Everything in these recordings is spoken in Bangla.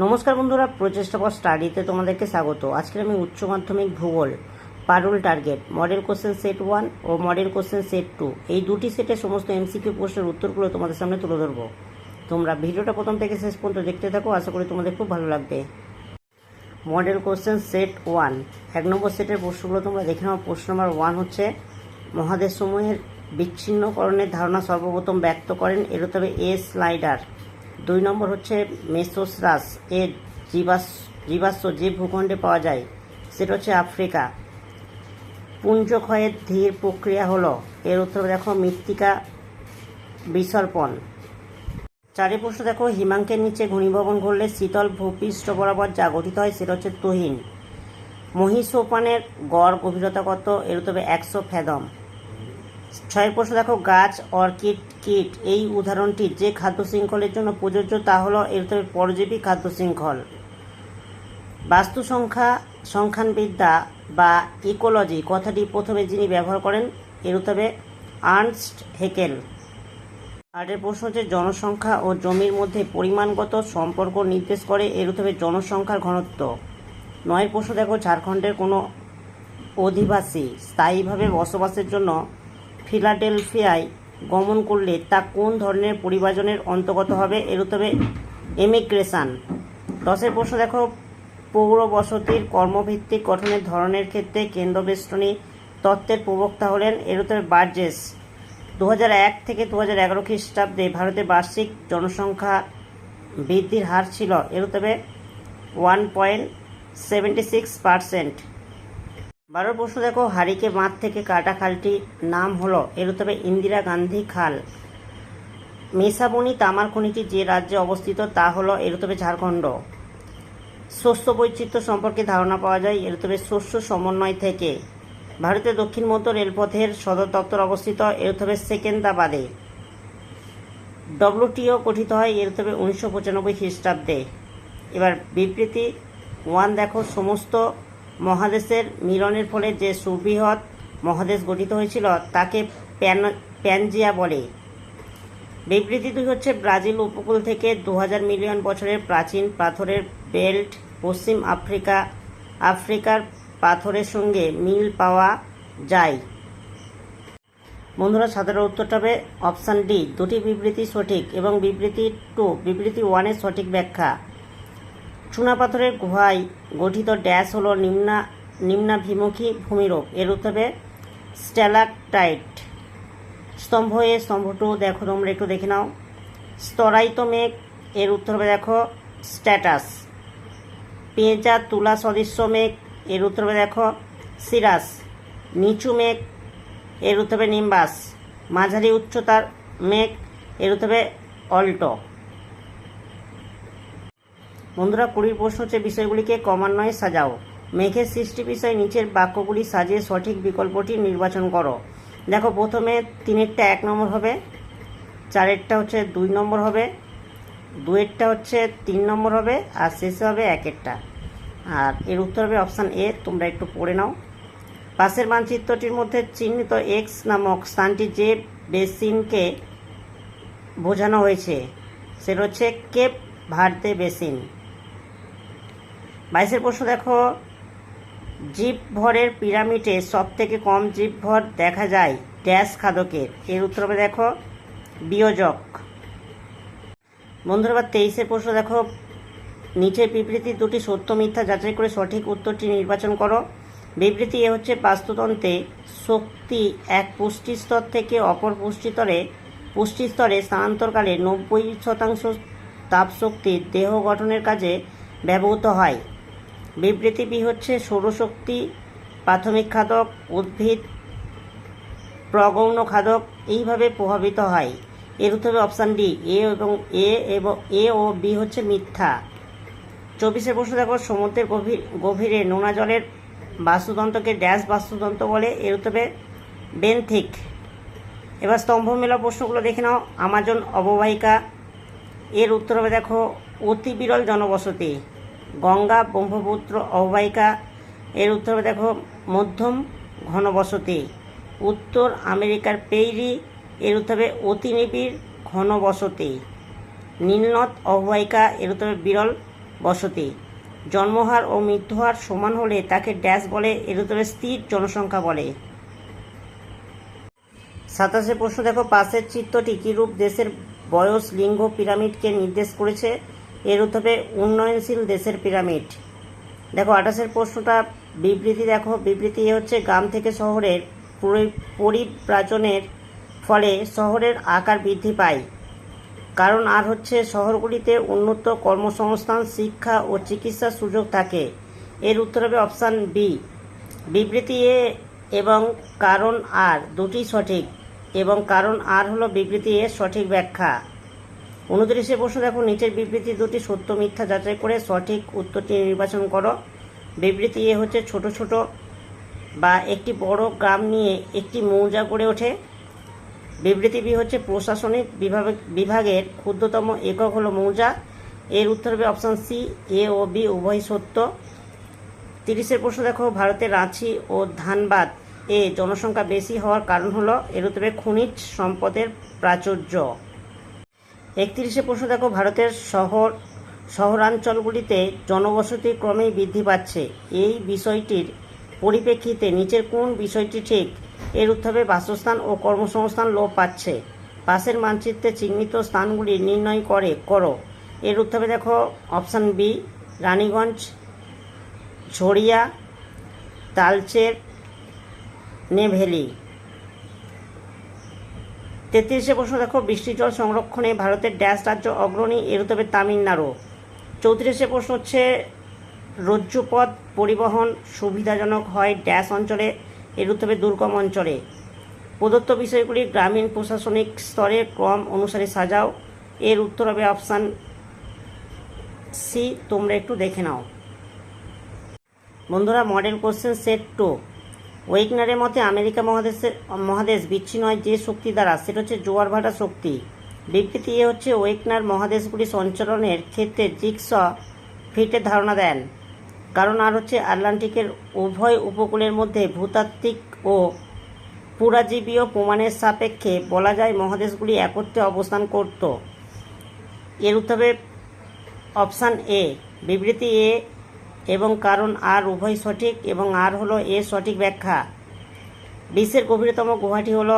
নমস্কার বন্ধুরা, প্রচেষ্টা পর স্টাডিতে তোমাদেরকে স্বাগত। আজকে আমি উচ্চ মাধ্যমিক ভূগোল, Parul target model question set one ও মডেল কোশ্চেন সেট টু এই দুটি সেটের সমস্ত এমসিকিউ প্রশ্নের উত্তরগুলো তোমাদের সামনে তুলে ধরবো। তোমরা ভিডিওটা প্রথম থেকে শেষ পর্যন্ত দেখতে থাকো, আশা করি তোমাদের খুব ভালো লাগবে। মডেল কোশ্চেন সেট ওয়ান এক নম্বর সেটের প্রশ্নগুলো তোমরা দেখে নাও। প্রশ্ন নম্বর ওয়ান হচ্ছে মহাদেশসমূহের বিচ্ছিন্নকরণের ধারণা সর্বপ্রথম ব্যক্ত করেন এর তবে এ স্লাইডার। দুই নম্বর হচ্ছে মেসোসরাস এর জীবাস, জীবাশ্ম যে ভূখণ্ডে পাওয়া যায়, সেটা হচ্ছে আফ্রিকা। পুঞ্জক্ষয়ের ধীর প্রক্রিয়া হলো, এর উত্তর দেখো, মৃত্তিকা বিসর্পণ। চারি প্রশ্ন দেখো, হিমাঙ্কের নিচে ঘূর্ণিভবন ঘটলে শীতল ভূপৃষ্ঠ বরাবর যা গঠিত হয়, সেটা হচ্ছে তুহিন। মহিষোপানের গড় গভীরতা কত? এর তবে একশো ফেদম। ছয়ের প্রশ্ন দেখো, গাছ, অর্কিড, কিট, এই উদাহরণটি যে খাদ্য শৃঙ্খলের জন্য প্রযোজ্য তা হলো এর পরজীবী খাদ্য শৃঙ্খল। বাস্তু সংখ্যা সংখ্যানবিদ্যা বা ইকোলজি কথাটি প্রথমে যিনি ব্যবহার করেন, এর তবে আর্নস্ট হেকেল। আটের প্রশ্ন হচ্ছে, জনসংখ্যা ও জমির মধ্যে পরিমাণগত সম্পর্ক নির্দেশ করে, এর তবে জনসংখ্যার ঘনত্ব। নয়ের প্রশ্ন দেখো, ঝাড়খণ্ডের কোনো অধিবাসী স্থায়ীভাবে বসবাসের জন্য ফিলাডেলফিয়ায় গমন করলে তা কোন ধরনের পরিবাজনের অন্তর্গত হবে এর তবে এমিগ্রেশন। দশের প্রশ্ন দেখো পৌর বসতির কর্মভিত্তিক গঠনের ধরনের ক্ষেত্রে কেন্দ্রবেষ্টনী তত্ত্বের প্রবক্তা হলেন এর তবে বার্জেস। দু এক থেকে দু হাজার এগারো খ্রিস্টাব্দে ভারতের বার্ষিক জনসংখ্যা বৃদ্ধির হার ছিল এর তবে one point seventy six percent. বারো প্রশ্ন দেখো, হারিকে বাঁধ থেকে কাটা খালটির নাম হলো, এর তবে ইন্দিরা গান্ধী খাল। মেসাবনি তামার খনিটি যে রাজ্যে অবস্থিত, তা হলো এর তবে ঝাড়খণ্ড। শস্য বৈচিত্র্য সম্পর্কে ধারণা পাওয়া যায়, এর তবে শস্য সমন্বয় থেকে। ভারতের দক্ষিণ মধ্য রেলপথের সদর দপ্তর অবস্থিত, এর তবে সেকেন্দ্রাবাদে ডব্লিউটিও গঠিত হয়, এর তবে উনিশশো পঁচানব্বই খ্রিস্টাব্দে। এবার বিবৃতি, ওয়ান দেখো, সমস্ত মহাদেশের মিলনের ফলে যে সুবৃহৎ মহাদেশ গঠিত হয়েছিল, তাকে প্যান, প্যানজিয়া বলে। বিবৃতি দুই হচ্ছে, ব্রাজিল উপকূল থেকে দু হাজার মিলিয়ন বছরের প্রাচীন পাথরের বেল্ট পশ্চিম আফ্রিকা, আফ্রিকার পাথরের সঙ্গে মিল পাওয়া যায়। বন্ধুরা, সাধারণ উত্তরটা হবে অপশান ডি। দুটি বিবৃতি সঠিক এবং বিবৃতি টু, বিবৃতি ওয়ানের সঠিক ব্যাখ্যা। চুনাপাথরের গুহায় গঠিত ড্যাশ হল নিম্না, নিম্নাভিমুখী ভূমিরূপ। এর উত্তরে স্ট্যালাকটাইট। স্তম্ভ এ স্তম্ভ টু দেখো, তোমরা একটু দেখে নাও। স্তরায়িত মেঘ, এর উত্তর হবে দেখো স্ট্যাটাস। পেঁচা, তুলা, সদৃশ্য মেঘ, এর উত্তর হবে দেখো সিরাস। নিচু মেঘ, এর উত্তর হবে নিম্বাস। মাঝারি উচ্চতার মেঘ, এর উত্তর হবে অল্টো। বন্ধুরা কুড়ির প্রশ্ন হচ্ছে বিষয়গুলিকে ক্রমান্বয়ে সাজাও। মেঘের সৃষ্টি বিষয় নিচের বাক্যগুলি সাজিয়ে সঠিক বিকল্পটি নির্বাচন করো। দেখো, প্রথমে তিনেরটা এক নম্বর হবে, চারেরটা হচ্ছে দুই নম্বর হবে, দুয়েরটা হচ্ছে তিন নম্বর হবে, আর শেষে হবে একেরটা। আর এর উত্তর হবে অপশান এ, তোমরা একটু পড়ে নাও। পাশের মানচিত্রটির মধ্যে চিহ্নিত এক্স নামক স্থানটি যে বেসিনকে বোঝানো হয়েছে, সেটা হচ্ছে কেপ ভারতে বেসিন। বাইশের প্রশ্ন দেখো জীব ভরের পিরামিডে সব থেকে কম জীব ভর দেখা যায় ড্যাশ খাদকের। এর উত্তর হবে দেখো, বিয়োজক। বন্ধুরা তেইশের প্রশ্ন দেখো, নিচের বিবৃতি দুটি সত্য মিথ্যা যাচাই করে সঠিক উত্তরটি নির্বাচন করো। বিবৃতি এ হচ্ছে, বাস্তুতন্ত্রে শক্তি এক পুষ্টিস্তর থেকে অপর পুষ্টিস্তরে পুষ্টিস্তরে স্থানান্তরকালে নব্বই শতাংশ তাপশক্তি দেহ গঠনের কাজে ব্যবহৃত হয়। বিবৃতি বি হচ্ছে, সৌরশক্তি, প্রাথমিক খাদক, উদ্ভিদ, প্রগৌণ খাদক এইভাবে প্রভাবিত হয়। এর উত্তর অপশান ডি, এ এবং এ এবং এ ও বি হচ্ছে মিথ্যা। চব্বিশে প্রশ্ন দেখো সমুদ্রের গভীর, গভীরে নোনা জলের বাস্তুতন্ত্রকে ড্যাশ বাস্তুতন্ত্র বলে। এর উত্তর বেনথিক। এবার স্তম্ভ মেলা প্রশ্নগুলো দেখে নাও। আমাজন অববাহিকা। এর উত্তর হবে দেখো, অতি বিরল জনবসতি। গঙ্গা, ব্রহ্মপুত্র, অববাহিকা। এর উত্তর দেখো, মধ্যম ঘনবসতি। উত্তর আমেরিকার পেইরি, এর উত্তর অতি নিবিড় ঘনবসতি। নীলনদ অববাহিকা, এর উত্তর বিরল বসতি। জন্মহার ও মৃত্যুহার সমান হলে তাকে ড্যাশ বলে, এর উত্তরে স্থির জনসংখ্যা বলে। সাতাশে প্রশ্ন দেখো, পাশের চিত্রটি কিরূপ দেশের বয়স, লিঙ্গ, পিরামিডকে নির্দেশ করেছে? এর উত্তরে উন্নয়নশীল দেশের পিরামিড। দেখো, আঠাশের প্রশ্নটা, বিবৃতি দেখো, বিবৃতি হচ্ছে গ্রাম থেকে শহরের পরি- পরিব্রাজনের ফলে শহরের আকার বৃদ্ধি পায়। কারণ আর হচ্ছে শহরগুলিতে উন্নত কর্মসংস্থান, শিক্ষা ও চিকিৎসার সুযোগ থাকে। এর উত্তর হবে অপশান বি। বিবৃতি এ এবং কারণ আর দুটি সঠিক এবং কারণ আর হলো বিবৃতি এর সঠিক ব্যাখ্যা। উনত্রিশে প্রশ্ন দেখো নিচের বিবৃতি দুটি সত্য মিথ্যা যাচাই করে সঠিক উত্তরটি নির্বাচন করো। বিবৃতি এ হচ্ছে ছোট ছোট বা একটি বড় গ্রাম নিয়ে একটি মৌজা গড়ে ওঠে। বিবৃতি বি হচ্ছে প্রশাসনিক বিভাগ বিভাগের ক্ষুদ্রতম একক হলো মৌজা। এর উত্তর হবে অপশান সি, এ ও বি, উভয় সত্য। তিরিশের প্রশ্ন দেখো ভারতের রাঁচি ও ধানবাদ এ জনসংখ্যা বেশি হওয়ার কারণ হলো, এর উত্তরে খনিজ সম্পদের প্রাচুর্য। একত্রিশে প্রশ্ন দেখো, ভারতের শহর, শহরাঞ্চলগুলিতে জনবসতি ক্রমেই বৃদ্ধি পাচ্ছে। এই বিষয়টির পরিপ্রেক্ষিতে নিচের কোন বিষয়টি ঠিক? এর উত্তর বাসস্থান ও কর্মসংস্থান লোপ পাচ্ছে। পাশের মানচিত্রে চিহ্নিত স্থানগুলি নির্ণয় করে, করো। এর উত্তর দেখো, অপশান বি, রানীগঞ্জ ঝড়িয়া তালচের, নেভেলি। তেত্রিশে প্রশ্ন দেখো, বৃষ্টি, জল সংরক্ষণে ভারতের ড্যাশ রাজ্য অগ্রণী এর উত্তর হবে তামিলনাড়ু। চৌত্রিশে প্রশ্ন হচ্ছে, রজ্জুপথ পরিবহন সুবিধাজনক হয় ড্যাশ অঞ্চলে এর উত্তর হবে দুর্গম অঞ্চলে? প্রদত্ত বিষয়গুলি গ্রামীণ প্রশাসনিক স্তরে ক্রম অনুসারে সাজাও। এর উত্তর হবে অপশান সি, তোমরা একটু দেখে নাও। বন্ধুরা, মডেল কোশ্চেন সেট টু। ওয়েগনারের মতে, আমেরিকা মহাদেশের মহাদেশ বিচ্ছিন্ন হয় যে শক্তি দ্বারা, সেটা হচ্ছে জোয়ার ভাটা শক্তি। বিবৃতি এ হচ্ছে, ওয়েগনার মহাদেশগুলি সঞ্চালনের ক্ষেত্রে জিক্স ফিটের ধারণা দেন। কারণ আর হচ্ছে, আটলান্টিকের উভয় উপকূলের মধ্যে ভূতাত্ত্বিক ও পুরাজীবীয় প্রমাণের সাপেক্ষে বলা যায় মহাদেশগুলি একত্রে অবস্থান করত। এর উত্তর অপশান এ, বিবৃতি এ এবং কারণ আর উভয় সঠিক এবং আর হলো এ সঠিক ব্যাখ্যা। বিশ্বের গভীরতম গুহাটি হলো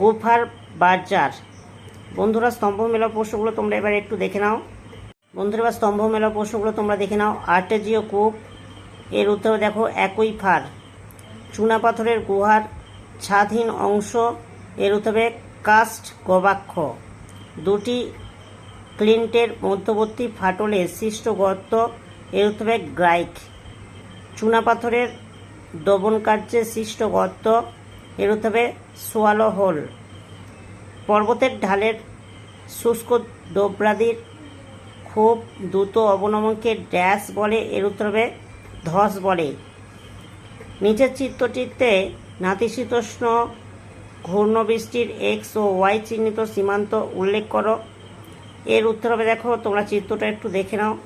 গুফার বার্জার বন্ধুরা, স্তম্ভ মেলা প্রশ্নগুলো তোমরা এবার একটু দেখে নাও। বন্ধুরা স্তম্ভ মেলা প্রশ্নগুলো তোমরা দেখে নাও। আর্টেজিও কূপ, এর উত্তরে দেখো, একই ফার। চুনাপাথরের গুহার ছাদহীন অংশ, এর উত্তরে কাস্ট গবাক্ষ। দুটি ক্লিন্টের মধ্যবর্তী ফাটলে সৃষ্ট গর্ত উত্তরে গ্রাইক। চুনাপাথরের দবন কার্যে সৃষ্ট গর্ত এর উত্তরে সোয়ালো হোল। পর্বতের ঢালের শুষ্ক ডোবরাদির খুব দ্রুত অবনমনকে ড্যাশ বলে এর উত্তর ধস বলে। নিচের চিত্রটিতে নাতিশীতোষ্ণ ঘূর্ণবৃষ্টির এক্স ও ওয়াই চিহ্নিত সীমান্ত উল্লেখ করো। এর উত্তর হবে দেখো, তোমরা চিত্রটা একটু দেখে নাও।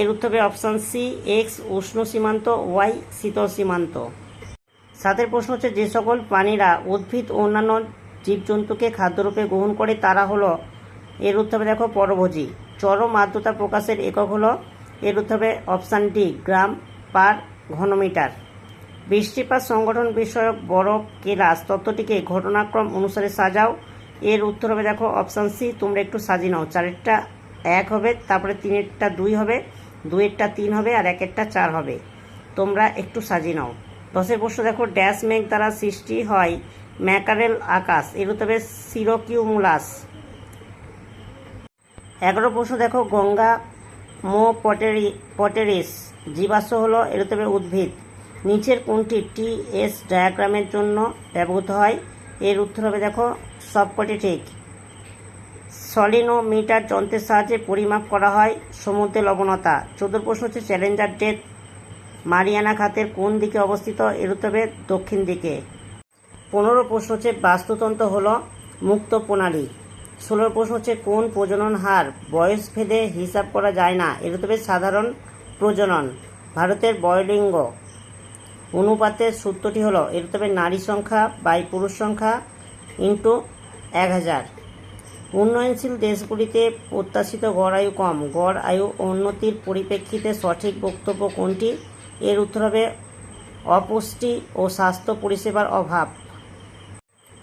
এর উত্তর হবে অপশান সি এক্স উষ্ণ সীমান্ত ওয়াই শীতল সীমান্ত। সাতের প্রশ্ন হচ্ছে, যে সকল প্রাণীরা উদ্ভিদ ও অন্যান্য জীবজন্তুকে খাদ্যরূপে গ্রহণ করে, তারা হলো, এর উত্তর হবে দেখো পরভোজী। চরম আর্দ্রতা প্রকাশের একক হলো, এর উত্তর হবে অপশান ডি, গ্রাম পার ঘনমিটার। বৃষ্টিপাত সংগঠন বিষয়ক বরফ কেলাস তত্ত্বটিকে ঘটনাক্রম অনুসারে সাজাও। এর উত্তর হবে দেখো অপশান সি, তোমরা একটু সাজিয়ে নাও। চারেরটা এক হবে, তারপরে তিনেরটা দুই হবে। দুইয়েরটা তিন হবে আর একেরটা চার হবে। তোমরা একটু সাজিয়ে নাও। দশের প্রশ্ন দেখো, ড্যাশ মেঘ দ্বারা সৃষ্টি হয় ম্যাকারেল আকাশ। এর হবে সিরোকিউমুলাস। এগারো প্রশ্ন দেখো, গঙ্গা মো পটেরি, পটেরিস, জীবাশ্ম হলো এর হবে উদ্ভিদ। নিচের কোনটি টি এস ডায়াগ্রামের জন্য ব্যবহৃত হয়? এর উত্তর হবে দেখো, সবকটি ঠিক। সলিনোমিটার যন্ত্রের সাহায্যে পরিমাপ করা হয় সমুদ্রে লবণতা। চোদ্দ প্রশ্ন হচ্ছে চ্যালেঞ্জার ডেট মারিয়ানা খাতের কোন দিকে অবস্থিত? এর উত্তর দক্ষিণ দিকে। পনেরো প্রশ্ন হচ্ছে বাস্তুতন্ত্র হল মুক্ত প্রণালী। ষোলো প্রশ্ন হচ্ছে কোন প্রজনন হার? বয়স ভেদে হিসাব করা যায় না। এর উত্তর সাধারণ প্রজনন। ভারতের বয়লিঙ্গ। অনুপাতের সূত্রটি হলো এর উত্তর নারী সংখ্যা বাই পুরুষ সংখ্যা ইন্টু এক হাজার। উন্নয়নশীল দেশগুলিতে প্রত্যাশিত গড় আয়ু কম। গড় আয়ু উন্নতির পরিপ্রেক্ষিতে সঠিক বক্তব্য কোনটি? এর উত্তর হবে অপুষ্টি ও স্বাস্থ্য পরিষেবার অভাব।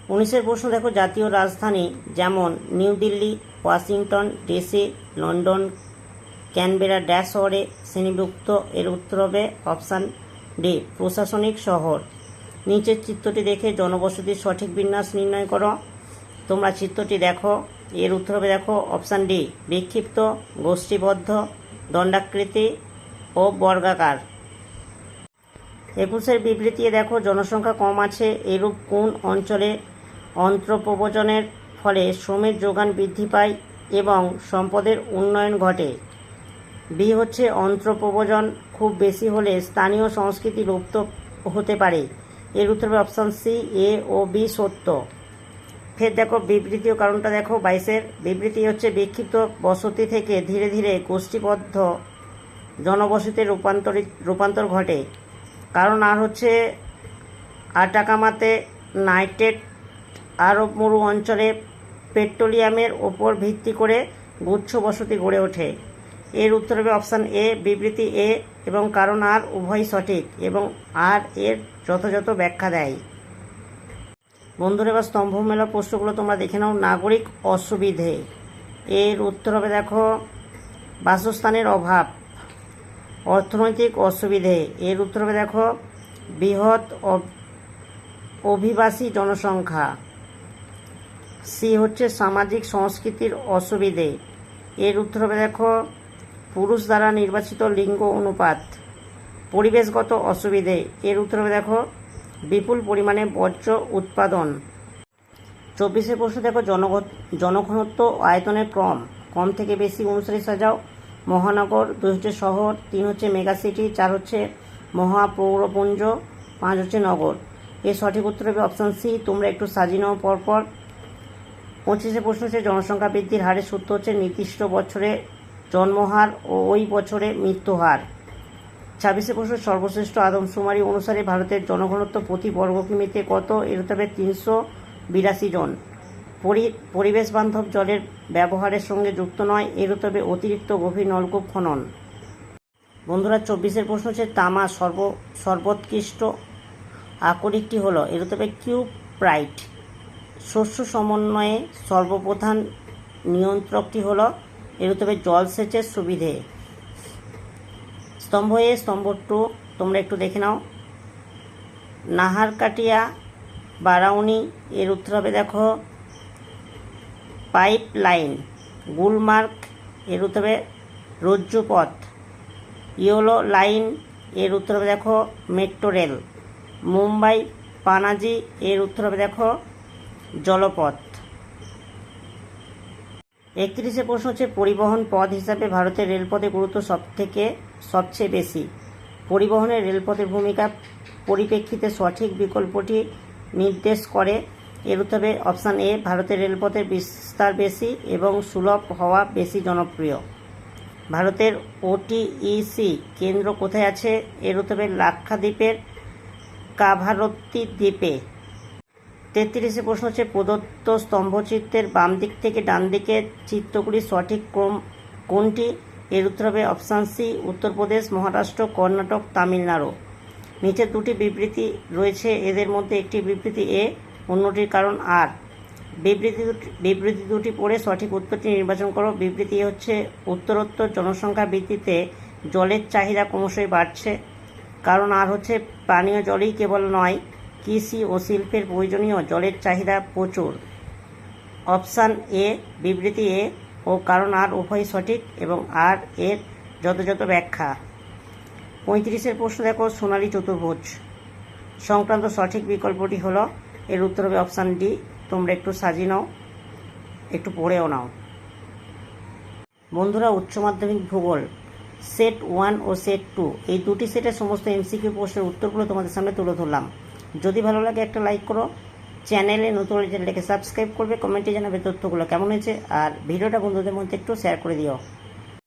উনিশের প্রশ্ন, দেখো, জাতীয় রাজধানী যেমন new Delhi, Washington, DC, London, Canberra dash শহরে শ্রেণীভুক্ত। এর উত্তর হবে অপশান ডি, প্রশাসনিক শহর। নিচের চিত্রটি দেখে জনবসতির সঠিক বিন্যাস নির্ণয় করো। তোমরা চিত্রটি দেখো। এর উত্তর হবে দেখো অপশান ডি বিক্ষিপ্ত, গোষ্ঠীবদ্ধ, দণ্ডাকৃতি ও বর্গাকার। একুশের বিবৃতি দেখো, জনসংখ্যা কম আছে, এরূপ কোন অঞ্চলে অন্ত্রপ্রবচনের ফলে শ্রমের যোগান বৃদ্ধি পায় এবং সম্পদের উন্নয়ন ঘটে? বি হচ্ছে অন্ত্রপ্রবজন খুব বেশি হলে স্থানীয় সংস্কৃতি লুপ্ত হতে পারে। এর উত্তর অপশান সি এ ও বি সত্য। ফের দেখো বিবৃতি ও কারণটা দেখো বাইশের বিবৃতি হচ্ছে বিক্ষিপ্ত বসতি থেকে ধীরে ধীরে গোষ্ঠীবদ্ধ জনবসতির রূপান্তরিত, রূপান্তর ঘটে। কারণ আর হচ্ছে আটাকামাতে নাইট্রেট আরব মরু অঞ্চলে পেট্রোলিয়ামের ওপর ভিত্তি করে গুচ্ছ বসতি গড়ে ওঠে। এর উত্তর হবে অপশান এ, বিবৃতি এ এবং কারণ আর উভয় সঠিক এবং আর এর যথাযথ ব্যাখ্যা দেয়। বন্ধুরা, এবার স্তম্ভ মেলা প্রশ্নগুলো তোমরা দেখে নাও। নাগরিক অসুবিধে। এর উত্তর হবে, দেখো, বাসস্থানের অভাব, অর্থনৈতিক অসুবিধে। এর উত্তর হবে, দেখো, বৃহৎ অভিবাসী জনসংখ্যা। সি হচ্ছে সামাজিক সংস্কৃতির অসুবিধে। এর উত্তর হবে, দেখো, পুরুষ দ্বারা নির্বাচিত লিঙ্গ অনুপাত, পরিবেশগত অসুবিধে। এর উত্তর হবে, দেখো বিপুল পরিমাণে বর্জ্য উৎপাদন। চব্বিশে প্রশ্ন দেখো জনগত জনঘনত্ব আয়তনের ক্রম। কম থেকে বেশি অনুসারে সাজাও মহানগর দুই হচ্ছে শহর, তিন হচ্ছে মেগা সিটি, চার হচ্ছে মহাপৌরপুঞ্জ, পাঁচ হচ্ছে নগর। এর সঠিক উত্তর হবে অপশান সি। তোমরা একটু সাজিয়ে নাও পরপর। পঁচিশে প্রশ্ন হচ্ছে জনসংখ্যা বৃদ্ধির হারের সূত্র হচ্ছে নির্দিষ্ট বছরে জন্মহার ও ওই বছরে মৃত্যুহার। ছাব্বিশে প্রশ্ন সর্বশ্রেষ্ঠ আদমশুমারি অনুসারে ভারতের জনঘনত্ব প্রতি বর্গ কিমিতে কত? এর হবে তিনশো বিরাশি জন। পরি, পরিবেশ বান্ধব জলের ব্যবহারের সঙ্গে যুক্ত নয়, এর হবে অতিরিক্ত গভীর নলকূপ খনন। বন্ধুরা, চব্বিশের প্রশ্ন হচ্ছে, তামা সর্ব, সর্বোৎকৃষ্ট আকরিকটি হলো? এর হবে কিউপ্রাইট। শস্য সমন্বয়ে সর্বপ্রধান নিয়ন্ত্রকটি হলো, এর হবে জলসেচের সুবিধে। স্তম্ভ এ, স্তম্ভ টু, তোমরা একটু দেখে নাও। নাহারকাটিয়া, বারাউনি, এর উত্তর হবে দেখো পাইপ লাইন গুলমার্ক এর উত্তর হবে রজ্জুপথ। ইয়োলো লাইন এর উত্তর হবে দেখো, মেট্রো রেল। মুম্বাই, পানাজি, এর উত্তর হবে দেখো, জলপথ। একত্রিশে প্রশ্ন হচ্ছে, পরিবহন পথ হিসাবে ভারতের রেলপথের গুরুত্ব সব থেকে সবচেয়ে বেশি। পরিবহনের রেলপথের ভূমিকা পরিপ্রেক্ষিতে সঠিক বিকল্পটি নির্দেশ করে, এর উত্তর অপশান এ, ভারতের রেলপথের বিস্তার বেশি এবং সুলভ হওয়া বেশি জনপ্রিয়। ভারতের ওটিইসি কেন্দ্র কোথায় আছে? এর উত্তর লাক্ষাদ্বীপের কাভারত্তি দ্বীপে। তেত্রিশে প্রশ্ন হচ্ছে, প্রদত্ত স্তম্ভচিত্রের বাম দিক থেকে ডান দিকে চিত্রগুলির সঠিক ক্রম কোনটি? এর উত্তর হবে অপশান সি উত্তরপ্রদেশ মহারাষ্ট্র, কর্ণাটক, তামিলনাড়ু। নিচে দুটি বিবৃতি রয়েছে, এদের মধ্যে একটি বিবৃতি এ, অন্যটির কারণ আর। বিবৃতি বিবৃতি দুটি পড়ে সঠিক উত্তরটি নির্বাচন করো। বিবৃতি হচ্ছে, উত্তরোত্তর জনসংখ্যা বৃদ্ধিতে জলের চাহিদা ক্রমশই বাড়ছে। কারণ আর হচ্ছে, পানীয় জলই কেবল নয়, কৃষি ও শিল্পের প্রয়োজনীয় জলের চাহিদা প্রচুর। অপশান এ, বিবৃতি এ ও কারণ আর উভয় সঠিক এবং আর এর যথাযথ ব্যাখ্যা। পঁয়ত্রিশের প্রশ্ন দেখো, সোনালি চতুর্ভুজ। সংক্রান্ত সঠিক বিকল্পটি হলো, এর উত্তর হবে অপশান ডি তোমরা একটু সাজিয়ে নাও, একটু পড়েও নাও। বন্ধুরা, উচ্চ মাধ্যমিক ভূগোল সেট ওয়ান ও সেট টু এই দুটি সেটের সমস্ত এমসিকিউ প্রশ্নের উত্তরগুলো তোমাদের সামনে তুলে ধরলাম। যদি ভালো লাগে একটা লাইক করো চ্যানেলে নতুন চ্যানেলটাকে সাবস্ক্রাইব করবে, কমেন্টে জানাবে তথ্যগুলো কেমন হয়েছে, আর ভিডিওটা বন্ধুদের মধ্যে একটু শেয়ার করে দিও।